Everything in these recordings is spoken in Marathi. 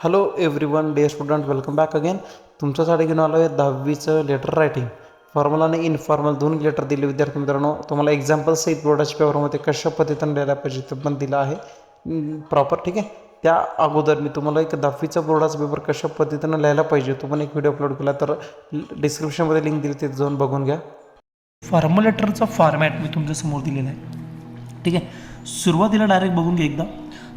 Hello everyone day student welcome back again तुमच्यासाठी घेऊन आलो आहे दहावीचं लेटर रायटिंग फॉर्मल आणि इनफॉर्मल दोन लेटर दिले विद्यार्थी मित्रांनो. तुम्हाला एक्झाम्पल सहित बोर्डाच्या पेपरमध्ये कशा पद्धतीने लिहायला पाहिजे ते पण दिलं आहे. प्रॉपर ठीक आहे? त्या अगोदर मी तुम्हाला एक दहावीचा बोर्डाचा पेपर कशा पद्धतीनं लिहायला पाहिजे तो पण एक व्हिडिओ अपलोड केला. तर डिस्क्रिप्शनमध्ये लिंक दिली तिथे जाऊन बघून घ्या. फॉर्मल लेटरचा फॉर्मॅट मी तुमच्यासमोर दिलेला आहे. ठीक आहे? सुरुवातीला डायरेक्ट बघून घ्या एकदा.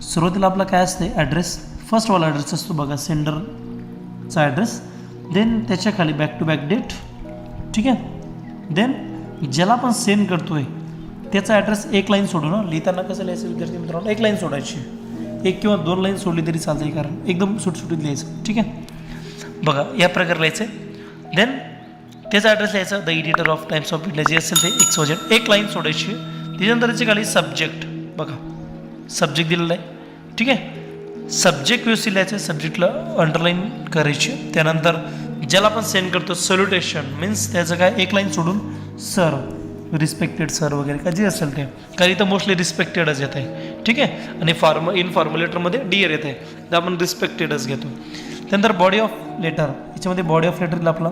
सुरुवातीला आपला काय असते ॲड्रेस फर्स्ट वाला ॲड्रेस असतो बघा सेंडरचा ॲड्रेस देन त्याच्याखाली बॅक टू बॅक डेट ठीक आहे? देन ज्याला आपण सेंड करतो आहे त्याचा ॲड्रेस एक लाईन सोडू ना. लिहिताना कसं लिहायचं विद्यार्थी मित्रांनो? एक लाईन सोडायची. एक किंवा दोन लाईन सोडली तरी चालते कारण एकदम सुटसुटीत लिहायचं. ठीक आहे? बघा या प्रकारे लिहायचं आहे देन त्याचा ॲड्रेस लिहायचा the editor of Times of India जे असेल ते एक वजन एक लाईन सोडायची. त्याच्यानंतर त्याची खाली सब्जेक्ट बघा सब्जेक्ट दिलेला आहे. ठीक आहे? सब्जेक्ट व्यवस्थित लिहायचं सब्जेक्टला अंडरलाईन करायची. त्यानंतर ज्याला आपण सेंड करतो सल्युटेशन मीन्स त्याचं काय? एक लाईन सोडून सर रिस्पेक्टेड सर वगैरे का जे असेल ते. कारण इथं मोस्टली रिस्पेक्टेडच येत आहे. ठीक आहे? आणि फॉर्म इनफॉर्मल लेटरमध्ये डिअर येत आहे. तर आपण रिस्पेक्टेडच घेतो. त्यानंतर बॉडी ऑफ लेटर याच्यामध्ये बॉडी ऑफ लेटरला आपला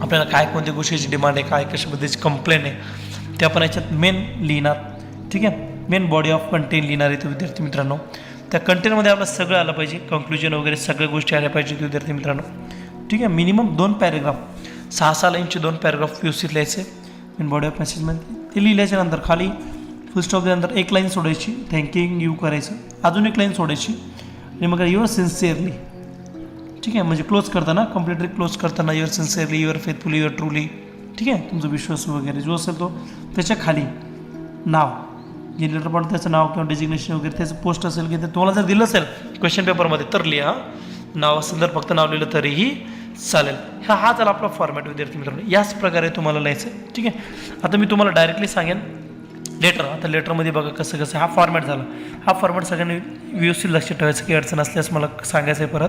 आपल्याला काय कोणत्या गोष्टीची डिमांड आहे काय कशा पद्धतीची कंप्लेन आहे ते आपण याच्यात मेन लिहिणार. ठीक आहे? मेन बॉडी ऑफ कंटेन लिहिणार आहे तो विद्यार्थी मित्रांनो. त्या कंटेंटमध्ये आपलं सगळं आलं पाहिजे कंक्लुजन वगैरे सगळ्या गोष्टी आल्या पाहिजेत विद्यार्थी मित्रांनो. ठीक आहे मिनिमम दोन पॅरेग्राफ सहा सहा लाईनचे दोन पॅरेग्राफ व्यवस्थित लिहायचे. इन बॉडी ऑफ मेसेजमध्ये ते लिहिल्याच्या नंतर खाली फुल स्टॉप नंतर एक लाईन सोडायची थँकिंग यू करायचं. अजून एक लाईन सोडायची. आणि मग युअर सिन्सिअरली ठीक आहे म्हणजे क्लोज करताना कम्प्लिटली क्लोज करताना your sincerely your faithfully your truly ठीक आहे तुमचा विश्वास वगैरे जो असेल तो त्याच्याखाली. नाव जे लेटर पडतं त्याचं नाव किंवा डेजिग्नेशन वगैरे त्याचं पोस्ट असेल की ते तुम्हाला जर दिलं असेल क्वेश्चन पेपरमध्ये तर लिहा. नाव असेल तर फक्त नाव लिहिलं तरीही चालेल. हा हा झाला आपला फॉर्मॅट विद्यार्थी मित्रांनो याच प्रकारे तुम्हाला लिहायचं आहे. ठीक आहे? आता मी तुम्हाला डायरेक्टली सांगेन लेटर आता लेटरमध्ये बघा कसं कसं हा फॉर्मॅट झाला. हा फॉर्मॅट सगळ्यांनी व्यवस्थित लक्षात ठेवायचं की अडचण असल्यास मला सांगायचं आहे परत.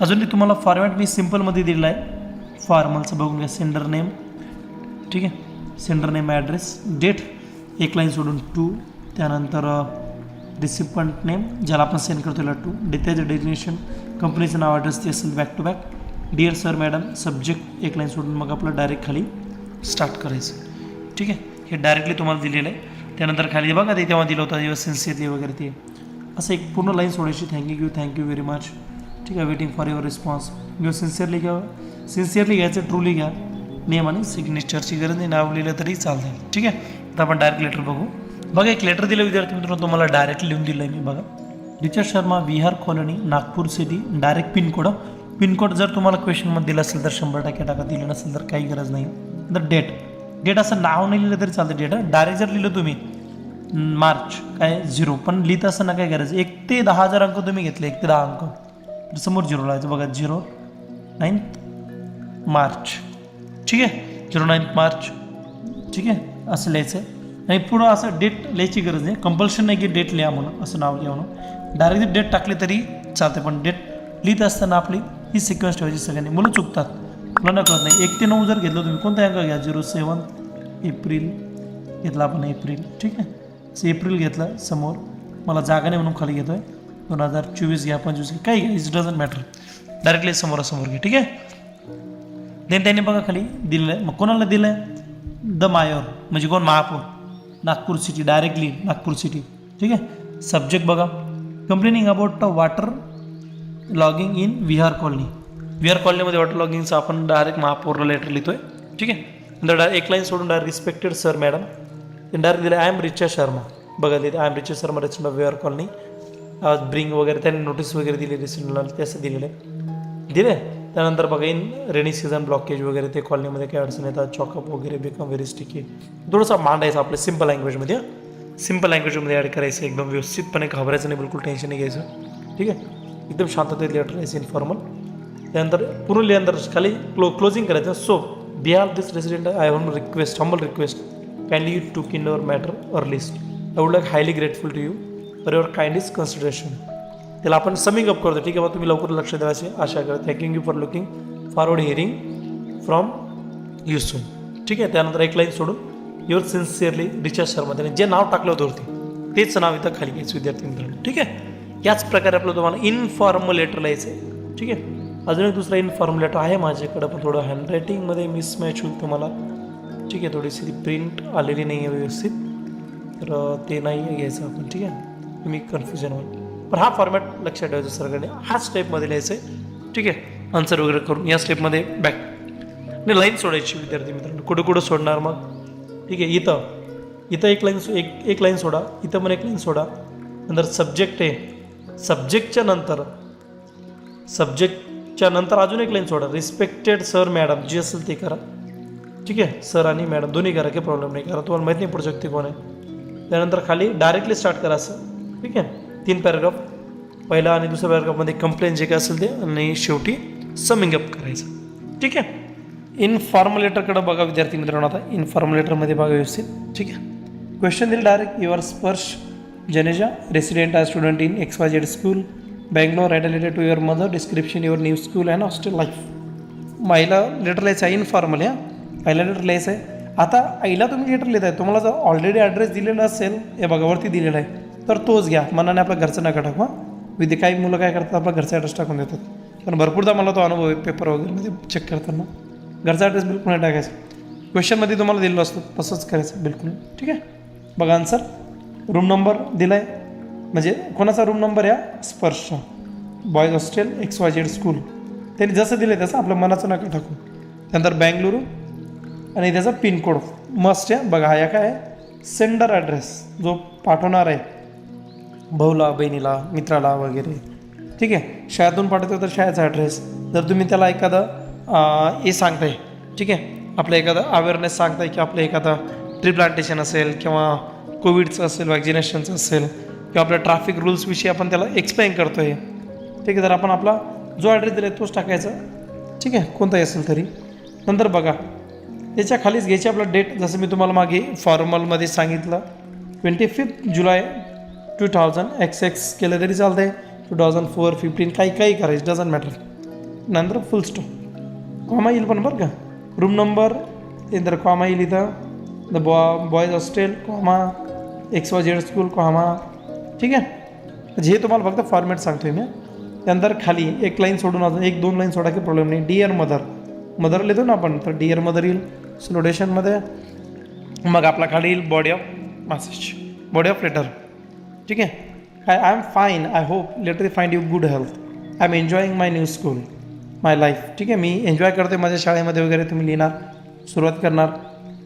अजून तुम्हाला फॉर्मॅट मी सिम्पलमध्ये दिलेला आहे. फॉर्मलचं बघून घ्या सेंडर नेम ठीक आहे? सेंडर नेम ॲड्रेस डेट एक लाईन सोडून टू त्यानंतर रिसिपंट नेम ज्याला आपण सेंड करतो त्याला टू. डे त्याचं डेजिनेशन कंपनीचं नाव ॲड्रेस ते असेल back to back dear sir madam subject एक लाईन सोडून मग आपलं डायरेक्ट खाली स्टार्ट करायचं. ठीक आहे? हे डायरेक्टली तुम्हाला दिलेलं आहे. त्यानंतर खाली बघा ते तेव्हा दिलं होतं युअर सिन्सिअरली वगैरे ते. असं एक पूर्ण लाईन सोडायची. Thank you you thank you very much ठीक आहे? Waiting for your response you sincerely घ्या. सिन्सिअरली घ्यायचं ट्रूली घ्या. नेम आणि सिग्नेचरची गरज नाही नाव लिहिलं तरी चालते ठीक आहे? आता आपण डायरेक्ट लेटर बघू. बघा एक लेटर दिलं विद्यार्थी मित्रांनो तुम्हाला डायरेक्ट लिहून दिलं आहे मी बघा. Richard Sharma Vihar colony Nagpur city direct pincode pincode जर तुम्हाला क्वेश्चनमध्ये दिलं असेल तर शंभर टक्के टाका. दिलं नसेल तर काही गरज नाही. तर डेट डेट असं नाव नाही लिहिलं तरी चालतं डेट डायरेक्ट जर लिहिलं तुम्ही मार्च काय झिरो पण लिहित असताना काय गरज एक ते दहा हजार अंक तुम्ही घेतले एक ते दहा अंक. तर समोर झिरो लावायचं बघा झिरो नाईन्थ मार्च. ठीक आहे? झिरो नाईन्थ मार्च ठीक आहे? असं लिहायचं आहे. आणि पुढं असं डेट लिहायची गरज नाही. कंपल्शन नाही की डेट लिहा म्हणून असं नाव लिहा म्हणून. डायरेक्ट डेट टाकली तरी चालते पण डेट लिहित असताना आपली ही सिक्वेन्स ठेवायची सगळ्यांनी. मुलं चुकतात. मुलांना कळत नाही. एक ते नऊ जर घेतलं तुम्ही कोणता अंक घ्या? झिरो सेवन एप्रिल घेतला आपण एप्रिल ठीक आहे? एप्रिल घेतलं समोर मला जागा नाही म्हणून खाली घेतो आहे दोन हजार चोवीस घ्या पंचवीस घ्या. काही घ्या. इट डझंट मॅटर डायरेक्टली समोरासमोर घ्या. ठीक आहे? देन त्यांनी बघा खाली दिलेलं आहे मग कोणाला दिलं? आहे द मायोर. म्हणजे कोण? महापौर. Nagpur city directly Nagpur city ठीक आहे? सब्जेक्ट बघा. Complaining about water logging in Vihar colony Vihar कॉलनीमध्ये वॉटर लॉगिंगचं आपण डायरेक्ट महापौरला लेटर लिहितो आहे ठीक आहे? नंतर डायरेक्ट एक लाईन सोडून direct respected sir madam direct दिलं आय एम रिचा शर्मा बघा दिले I am Richa Sharma resident of Vihar colony bring वगैरे त्यांनी नोटीस वगैरे दिली रेसिडेंटला ते असं दिलेलं आहे. दिलं? आहे त्यानंतर बघा इन रेनी सीझन ब्लॉकेज वगैरे ते कॉलनीमध्ये काही अडचण येतात चॉकअप वगैरे बेकम व्हेरी स्टिकी थोडंसं मांडायचं आपलं सिंपल लँग्वेजमध्ये सिंपल लँग्वेजमध्ये ॲड करायचं एकदम व्यवस्थितपणे घाबरायचं नाही बिलकुल टेन्शन नाही घ्यायचं. ठीक आहे? एकदम शांततेत लेटर यायचं इन्फॉर्मल त्यानंतर पूर्ण लिहिल्यानंतर खाली क्लो क्लोजिंग करायचं. So Bihar this resident I have request humble request kindly you to keen your matter earliest I would like highly grateful to you for your kind is consideration त्याला आपण समिंग अप करतो. ठीक आहे मग तुम्ही लवकर लक्ष द्यायची आशा करत. Thank you for looking forward hearing from you soon ठीक आहे? त्यानंतर एक लाईन सोडून युअर सिन्सिअरली रिचार्ज शर्मा त्याने जे नाव टाकलं होतं वरती तेच नाव इथं खाली घ्यायचं विद्यार्थी मित्रांनो. ठीक आहे? याच प्रकारे आपलं तुम्हाला इनफॉर्मल लेटर लिहायचं आहे ठीक आहे? अजून एक दुसरा इनफॉर्मल लेटर आहे माझ्याकडं पण थोडं हँडरायटिंगमध्ये मिसमॅच होईल तुम्हाला. ठीक आहे? थोडीशी प्रिंट आलेली नाही आहे व्यवस्थित. तर ते नाही घ्यायचं आपण. ठीक आहे? तुम्ही कन्फ्युजन होईल पण हा फॉर्मॅट लक्षात ठेवायचा सरकारने. हा स्टेपमध्ये लिहायचं आहे. ठीक आहे? आन्सर वगैरे करून या स्टेपमध्ये बॅक आणि लाईन सोडायची विद्यार्थी मित्रांनो. कुठं कुठं सोडणार मग? ठीक आहे इथं. इथं एक लाईन एक एक लाईन सोडा. इथं पण एक लाईन सोडा. नंतर सब्जेक्ट आहे. सब्जेक्टच्या नंतर. सब्जेक्टच्या नंतर अजून एक लाईन सोडा. रिस्पेक्टेड सर मॅडम जी असेल ते करा. ठीक आहे? सर आणि मॅडम दोन्ही करा काही प्रॉब्लेम नाही. करा तुम्हाला माहीत नाही पडू शकते कोण आहे. त्यानंतर खाली डायरेक्टली स्टार्ट करा असं ठीक आहे? तीन पॅराग्राफ पहिला आणि दुसऱ्या पॅराग्राफमध्ये कंप्लेन जे काय असेल ते आणि शेवटी समिंग अप करायचं. ठीक आहे? इनफॉर्मल लेटरकडे बघा विद्यार्थी मित्रांनो आता. इनफॉर्मल लेटरमध्ये बघा व्यवस्थित. ठीक आहे? क्वेश्चन दिल direct your Sparsh Janeja resident are student in X Y Z school Bangalore related to your mother description your new school and hostel life महिला लेटर लिहायचं आहे इनफॉर्मल आहे पहिला लेटर लिहायचं आहे. आता आईला तुम्ही लेटर लिहित आहे तुम्हाला जर ऑलरेडी ॲड्रेस दिलेला असेल हे बघा वरती दिलेला आहे. तर तोच घ्या. मनाने आपल्या घरचं नका टाकू हां. विद्या काही मुलं काय करतात आपला घरचा ॲड्रेस टाकून देतात. पण भरपूरदा मला तो अनुभव आहे पेपर वगैरेमध्ये चेक करताना. घरचा ॲड्रेस बिलकुल नाही टाकायचा. क्वेश्चनमध्ये तुम्हाला दिलेलं असतो तसंच करायचं बिलकुल ठीक आहे? बघा आन्सर रूम नंबर दिला आहे म्हणजे कोणाचा रूम नंबर या Sparsh. Boys hostel X Y Z school त्यांनी जसं दिलं आहे तसं आपल्या मनाचं नका टाकू. त्यानंतर बँगलुरू आणि त्याचा पिनकोड मस्ट आहे. बघा हा या काय आहे. सेंडर ॲड्रेस जो पाठवणार आहे. भाऊला बहिणीला मित्राला वगैरे. ठीक आहे? शाळेतून पाठवतो तर शाळेचा ॲड्रेस जर तुम्ही त्याला एखादं हे सांगताय ठीक आहे? आपलं एखादं अवेअरनेस सांगताय की आपलं एखादं ट्री प्लांटेशन असेल किंवा कोविडचं असेल वॅक्सिनेशनचं असेल किंवा आपल्या ट्रॅफिक रूल्सविषयी आपण त्याला एक्सप्लेन करतो आहे ठीक आहे? तर आपण आपला जो ॲड्रेस दिला आहे तोच टाकायचा. ठीक आहे? कोणताही असेल तरी. नंतर बघा. त्याच्या खालीच घ्यायची आपला डेट जसं मी तुम्हाला मागे फॉर्मलमध्ये सांगितलं twenty fifth July two thousand X X केलं तरी चालतं आहे टू थाउजंड फोर फिफ्टीन काही काही करायचं डझंट मॅटर नंतर फुल स्टॉप कॉमा येईल पण बरं का रूम नंबर नंतर कॉमा येईल इथं द बॉ boys hostel comma X Y Z school comma ठीक? आहे जे तुम्हाला फक्त फॉर्मॅट सांगतोय मी. त्यानंतर खाली एक लाईन सोडून अजून एक दोन लाईन सोडा की प्रॉब्लेम नाही डिअर मदर मदर लिहितो ना आपण तर डिअर मदर येईल स्लोडेशनमध्ये मग आपला खाली येईल body of message body of letter ठीक आहे? I I am fine I hope letter find you good health I am enjoying my new school my life ठीक आहे? मी एन्जॉय करते माझ्या शाळेमध्ये वगैरे तुम्ही लिहिणार सुरुवात करणार.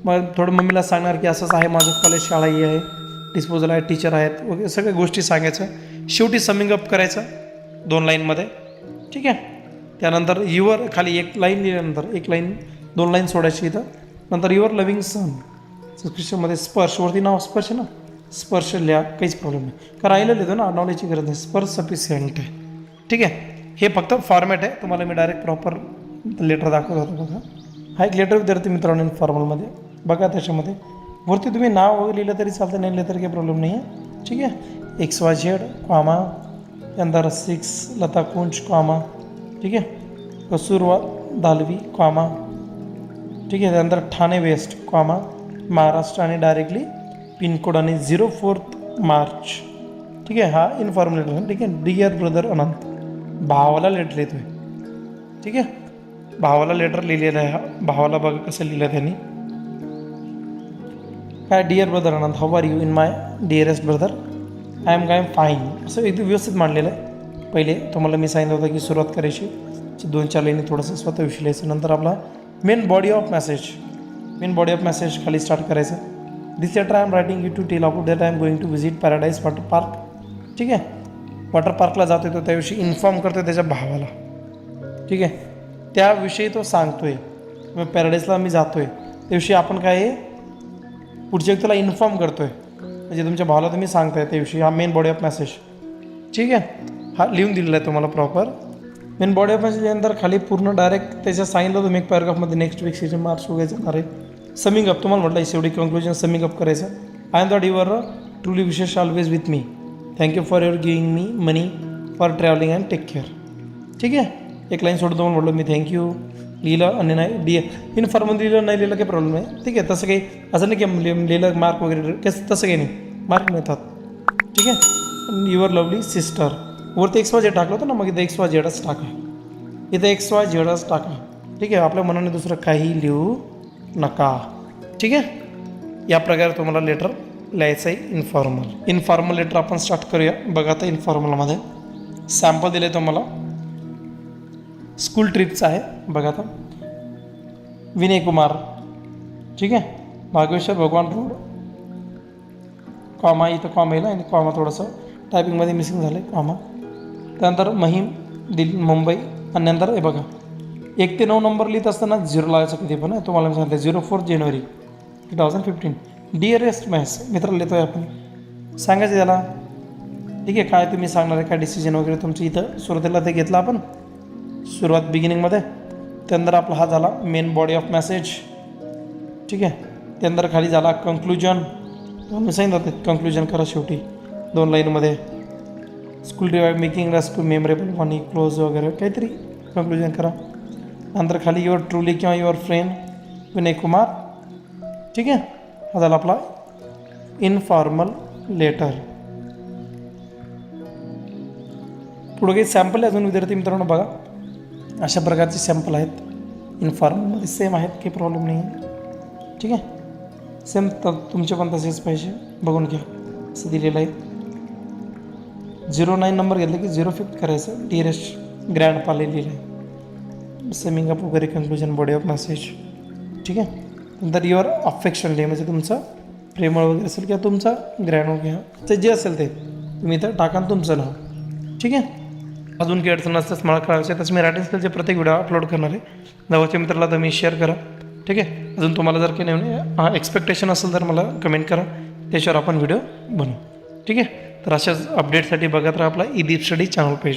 मग थोडं मम्मीला सांगणार की असंच आहे माझं कॉलेज शाळा ही आहे डिस्पोजल आहे टीचर आहेत वगैरे सगळ्या गोष्टी सांगायचं. शेवटी समिंग अप करायचं दोन लाईनमध्ये ठीक आहे? त्यानंतर युवर खाली एक लाईन लिहिल्यानंतर एक लाईन दोन लाईन सोडायची इथं. नंतर युअर लव्हिंग सन सबस्क्रिप्शनमध्ये स्पर्शवरती नाव स्पर्श ना? स्पर्श लिहा काहीच प्रॉब्लेम नाही. कारण आईला लिहितो ना नॉलेजची गरज नाही. स्पर्श सफिशियंट आहे. ठीक आहे? हे फक्त फॉर्मॅट आहे. तुम्हाला मी डायरेक्ट प्रॉपर लेटर दाखवत होतो बघा. हा एक लेटर विद्यार्थी मित्रांनो फॉर्मलमध्ये बघा त्याच्यामध्ये. वरती तुम्ही नाव वगैरे लिहिलं तरी चालतं नाही लिहिलं तरी काही प्रॉब्लेम नाही आहे ठीक आहे? एक्स वाय झेड कॉमा त्यानंतर सिक्स लता कुंज कॉमा ठीक आहे? कसूरवा दालवी कॉमा ठीक आहे? त्यानंतर ठाणे वेस्ट कॉमा महाराष्ट्र आणि डायरेक्टली पिनकोड आणि झिरो फोर्थ मार्च. ठीक आहे हा इन्फॉर्म लेटर ठीक आहे डिअर ब्रदर अनंत भावाला लेटर लिहितोय. ठीक आहे भावाला लेटर लिहिलेलं आहे हा. भावाला बघा कसं लिहिलं त्यांनी. काय dear brother Anant how are you in my dearest brother I am guy fine असं एकदम व्यवस्थित मांडलेलं आहे. पहिले तुम्हाला मी सांगितलं होतं की सुरुवात करायची. दोन चार लाईनी थोडंसं स्वतःविषयी लिहायचं. नंतर आपला main body of message main body of message खाली स्टार्ट करायचं. This letter I am writing you to tell about that I am going to visit paradise water park ठीक आहे? वॉटर पार्कला जातो तो त्याविषयी इन्फॉर्म करतो त्याच्या भावाला. ठीक आहे? त्याविषयी तो सांगतोय. मग पॅराडाईजला मी जातोय. त्याविषयी आपण काय पुढच्या व्यक्तीला इन्फॉर्म करतोय. म्हणजे तुमच्या भावाला तुम्ही सांगताय त्याविषयी. हा मेन बॉडी ऑफ मेसेज ठीक आहे? हा लिहून दिलेला आहे तुम्हाला प्रॉपर मेन बॉडी ऑफ मेसेजनंतर खाली पूर्ण डायरेक्ट त्याच्या सांगितलं तुम्ही एक पॅराग्राफमध्ये नेक्स्ट वीक सीजन मार्च वगैरे जाणार आहे. समिंग अप तुम्हाला म्हटलं शेवटी कंक्लुजन समिंग अप करायचं. I am dot your truly विशेष always with me thank you for your giving me money for travelling and take care ठीक आहे? एक लाईन सोडतो म्हणून म्हटलं मी थँक्यू लिहिलं आणि नाही डी इन्फॉर्मल लिहिलं नाही लिहिलं काही प्रॉब्लेम नाही. ठीक आहे? तसं काही असं नाही की लिहिलं मार्क वगैरे कसं तसं काही नाही. मार्क मिळतात. ठीक आहे? युअर लवली सिस्टर वरती एक्स वाय झेड टाकलं होतं ना मग इथं एक्स वाय झेडच टाका. इथं एक्स वाय झेडच टाका. ठीक आहे? आपल्या मनाने दुसरं काही लिहू नका. ठीक आहे? या प्रकारे तुम्हाला लेटर लिहायचं आहे इन्फॉर्मल इन्फॉर्मल लेटर आपण स्टार्ट करूया. बघा आता इन्फॉर्मलमध्ये सॅम्पल दिले तुम्हाला. स्कूल ट्रिपचं आहे. बघा आता. विनय कुमार ठीक आहे? भागवेश्वर भगवान रोड कॉमा इथं कॉमा येईल आणि कॉमा थोडंसं टायपिंगमध्ये मिसिंग झालं आहे कॉमा त्यानंतर महिम दिल्ली मुंबई. आणि नंतर हे बघा. एक ते नऊ नंबर लिहित असताना झिरो लावायचं कधी पण तुम्हाला मी सांगते zero four January two thousand fifteen dearest maths मित्राला लिहितो आहे आपण. सांगायचं त्याला. ठीक आहे काय तुम्ही सांगणार आहे काय डिसिजन वगैरे तुमचं इथं सुरुवातीला ते घेतलं आपण. सुरुवात बिगिनिंगमध्ये त्यानंतर आपला हा झाला मेन बॉडी ऑफ मॅसेज ठीक आहे त्यानंतर खाली झाला कन्क्लुजन मी सांगितलं ते कन्क्लुजन करा शेवटी. दोन लाईनमध्ये school revive making rescue memorable money close वगैरे. काहीतरी कन्क्लुजन करा. नंतर खाली युअर ट्रुली किंवा युअर फ्रेंड विनय कुमार ठीक आहे हा? झाला आपला इनफॉर्मल लेटर पुढं काही सॅम्पल आहे अजून विद्यार्थी मित्रांनो बघा. अशा प्रकारचे सॅम्पल आहेत. इनफॉर्मलमध्ये सेम आहेत काही प्रॉब्लेम नाही. आहे ठीक आहे? सेम तर तुमचे पण तसेच पाहिजे. बघून घ्या. असं दिलेलं आहे. झिरो नाईन नंबर घेतलं की झिरो फिफ्थ करायचं. डिअरेस्ट ग्रँड पाले लिहिलं आहे समिंग अप वगैरे कन्क्लुजन बॉडी ऑफ मेसेज ठीक आहे? नंतर युअर अफेक्शन डे म्हणजे तुमचं प्रेमळ वगैरे असेल किंवा तुमचा ग्रॅनो घ्या ते जे असेल ते तुम्ही इथं टाका तुमचं नाव. ठीक आहे? अजून काही अडचण असल्यास मला कळायचं तसं मी रायटिंग स्किलचे प्रत्येक व्हिडिओ अपलोड करणार आहे. जवळच्या मित्राला तुम्ही शेअर करा. ठीक आहे? अजून तुम्हाला जर काही नवीन एक्सपेक्टेशन असेल तर मला कमेंट करा. त्याच्यावर आपण व्हिडिओ बनवू. ठीक आहे? तर अशाच अपडेटसाठी बघत राहा आपला E Deep study channel page